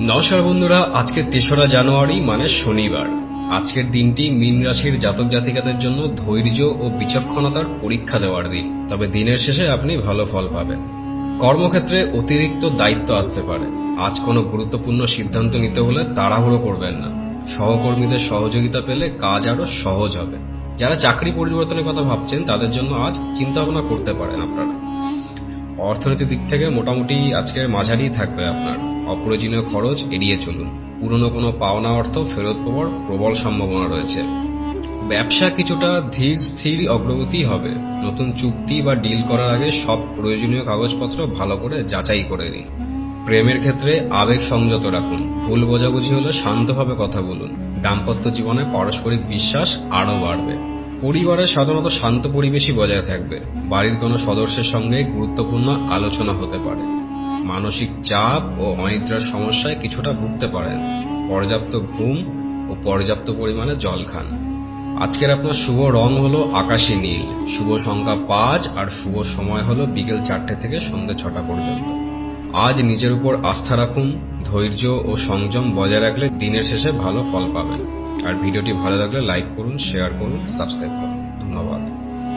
নমস্কার বন্ধুরা, আজকে তেসরা জানুয়ারি মানে শনিবার। আজকের দিনটি মীন রাশির জাতক জাতিকাদের জন্য ধৈর্য ও বিচক্ষণতার পরীক্ষা দেওয়ার দিন। তবে দিনের শেষে আপনি ভালো ফল পাবেন। কর্মক্ষেত্রে অতিরিক্ত দায়িত্ব আসতে পারে। আজ কোনো গুরুত্বপূর্ণ সিদ্ধান্ত নিতে হলে তাড়াহুড়ো করবেন না। সহকর্মীদের সহযোগিতা পেলে কাজ আরও সহজ হবে। যারা চাকরি পরিবর্তনের কথা ভাবছেন, তাদের জন্য আজ চিন্তা ভাবনা করতে পারেন আপনারা। অর্থনৈতিক দিক থেকে মোটামুটি আজকের মাঝারি থাকবে আপনার। অপ্রয়োজনীয় খরচ এড়িয়ে চলুন। পুরনো কোনো পাওনা অর্থ ফেরত পাওয়ার প্রবল সম্ভাবনা রয়েছে। ব্যবসা কিছুটা ধীর স্থির অগ্রগতি হবে। নতুন চুক্তি বা ডিল করার আগে সব প্রয়োজনীয় কাগজপত্র ভালো করে যাচাই করে নিন। প্রেমের ক্ষেত্রে আবেগ সংযত রাখুন। ভুল বোঝাবুঝি হলে শান্তভাবে কথা বলুন। দাম্পত্য জীবনে পারস্পরিক বিশ্বাস আরও বাড়বে। পরিবারে সাধারণত শান্ত পরিবেশই বজায় থাকবে। বাড়ির কোনো সদস্যের সঙ্গে গুরুত্বপূর্ণ আলোচনা হতে পারে। মানসিক চাপ ও অনিদ্রার সমস্যায় কিছুটা ভুগতে পারেন। পর্যাপ্ত ঘুম ও পর্যাপ্ত পরিমাণে জল খান। আজকের আপনার শুভ রং হলো আকাশি নীল। শুভ সংখ্যা পাঁচ আর শুভ সময় হলো বিকেল চারটে থেকে সন্ধ্যে ছটা পর্যন্ত। আজ নিজের উপর আস্থা রাখুন, ধৈর্য ও সংযম বজায় রাখলে দিনের শেষে ভালো ফল পাবেন। আর ভিডিওটি ভালো লাগলে লাইক করুন, শেয়ার করুন, সাবস্ক্রাইব করুন।